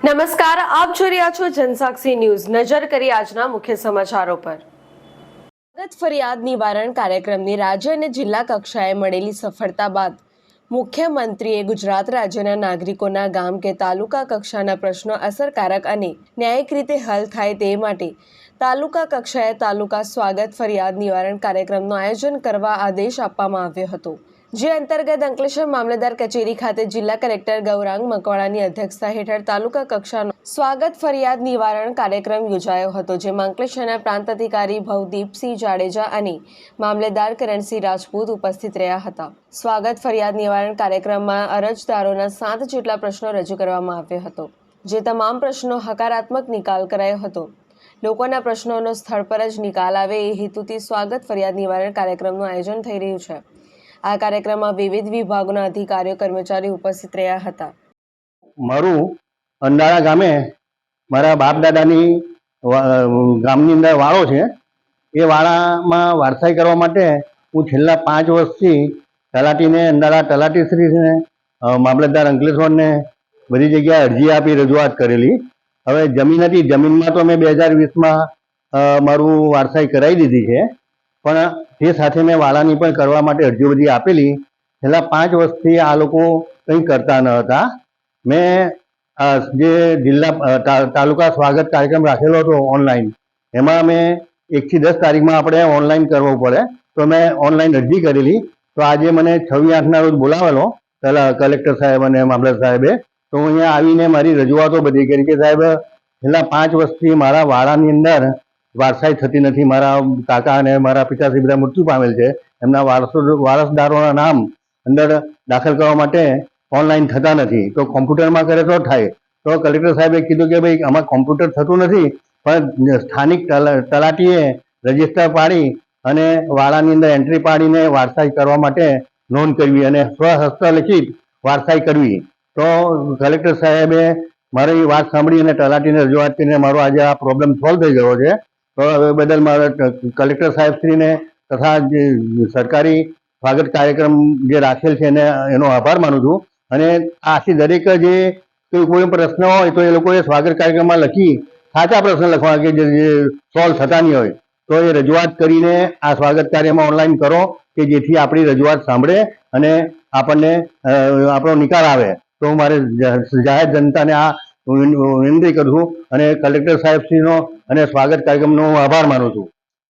નમસ્કાર, આપ જોઈ રહ્યા છો જનસાક્ષી ન્યૂઝ. નજર કરી આજના મુખ્ય સમાચારો પર. સ્વાગત ફરિયાદ નિવારણ કાર્યક્રમની રાજ્ય અને જિલ્લા કક્ષાએ મળેલી સફળતા બાદ મુખ્યમંત્રીએ ગુજરાત રાજ્યના નાગરિકોના ગામ કે તાલુકા કક્ષાના પ્રશ્નો અસરકારક અને ન્યાયિક રીતે હલ થાય તે માટે તાલુકા કક્ષાએ તાલુકા સ્વાગત ફરિયાદ નિવારણ કાર્યક્રમનું આયોજન કરવા આદેશ આપવામાં આવ્યો હતો. જે અંતર્ગત અંકલેશ્વર મામલતદાર કચેરી ખાતે જિલ્લા કલેક્ટર ગૌરાંગ મકવાણાની અધ્યક્ષતા હેઠળ તાલુકા કક્ષાનો સ્વાગત ફરિયાદ નિવારણ કાર્યક્રમ યોજાયો હતો, જેમાં અંકલેશ્વરના પ્રાંત અધિકારી ભવદીપસિંહ જાડેજા અને મામલેદાર કરણસિંહ રાજપૂત ઉપસ્થિત રહ્યા હતા. સ્વાગત ફરિયાદ નિવારણ કાર્યક્રમમાં અરજદારોના સાત જેટલા પ્રશ્નો રજૂ કરવામાં આવ્યો હતો, જે તમામ પ્રશ્નો હકારાત્મક નિકાલ કરાયો હતો. લોકોના પ્રશ્નોનો સ્થળ પર જ નિકાલ આવે એ હેતુથી સ્વાગત ફરિયાદ નિવારણ કાર્યક્રમનું આયોજન થઈ રહ્યું છે. આ કાર્યક્રમમાં વિવિધ વિભાગોના અધિકારીઓ, કર્મચારીઓ ઉપસ્થિત રહ્યા હતા. મારું અંડાળા ગામે મારા બાપ દાદાની ગામની અંદર વાળો છે. એ વાળામાં વારસાઈ કરવા માટે હું છેલ્લા પાંચ વર્ષથી તલાટીને, અંડાળા તલાટીશ્રીને શ્રીને મામલતદાર અંકલેશ્વરને બધી જગ્યાએ અરજી આપી, રજૂઆત કરેલી. હવે જમીન હતી. જમીનમાં તો મેં બે હજાર વીસમાં મારું વારસાઈ કરાવી દીધી છે. પણ તે સાથે મેં વાળાની પણ કરવા માટે અરજીઓ બધી આપેલી, છેલ્લા પાંચ વર્ષથી આ લોકો કંઈ કરતા ન હતા. મેં જે જિલ્લા તાલુકા સ્વાગત કાર્યક્રમ રાખેલો હતો ઓનલાઈન, એમાં મેં એકથી દસ તારીખમાં આપણે ઓનલાઈન કરવું પડે. તો મેં ઓનલાઈન અરજી કરેલી. તો આજે મને છવ્વી આઠના રોજ બોલાવેલો પહેલાં કલેક્ટર સાહેબ અને મામલા સાહેબે. તો હું અહીંયા આવીને મારી રજૂઆતો બધી કરી કે સાહેબ, છેલ્લા પાંચ વર્ષથી મારા વાળાની અંદર વારસાઈ થતી નથી. મારા કાકા અને મારા પિતાશ્રી બધા મૃત્યુ પામેલ છે. એમના વારસો, વારસદારોના નામ અંદર દાખલ કરવા માટે ઓનલાઈન થતા નથી. તો કોમ્પ્યુટરમાં કરે તો થાય. તો કલેક્ટર સાહેબે કીધું કે ભાઈ, આમાં કોમ્પ્યુટર થતું નથી, પણ સ્થાનિક તલા- તલાટીએ રજિસ્ટર પાડી અને વાળાની અંદર એન્ટ્રી પાડીને વારસાઈ કરવા માટે નોંધ કરવી અને સ્વહસ્તલિખિત વારસાઈ કરવી. તો કલેક્ટર સાહેબે મારી વાત સાંભળી અને તલાટીને રજૂઆત કરીને મારો આજે આ પ્રોબ્લેમ સોલ્વ થઈ ગયો છે. તો બદલ મારે કલેક્ટર સાહેબશ્રીને તથા જે સરકારી સ્વાગત કાર્યક્રમ જે રાખેલ છે એને, એનો આભાર માનું છું. અને આથી દરેક જે કોઈ પ્રશ્ન હોય તો એ લોકોએ સ્વાગત કાર્યક્રમમાં લખી સાચા પ્રશ્ન લખવા કે જે સોલ્વ થતા નહીં હોય, તો એ રજૂઆત કરીને આ સ્વાગત કાર્યમાં ઓનલાઈન કરો કે જેથી આપણી રજૂઆત સાંભળે અને આપણને આપણો નિકાલ આવે. તો મારે જાહેર જનતાને આ વિન- વિનંતી કરું છું અને કલેક્ટર સાહેબશ્રીનો અને સ્વાગત કાર્યક્રમનો હું આભાર માનું છું.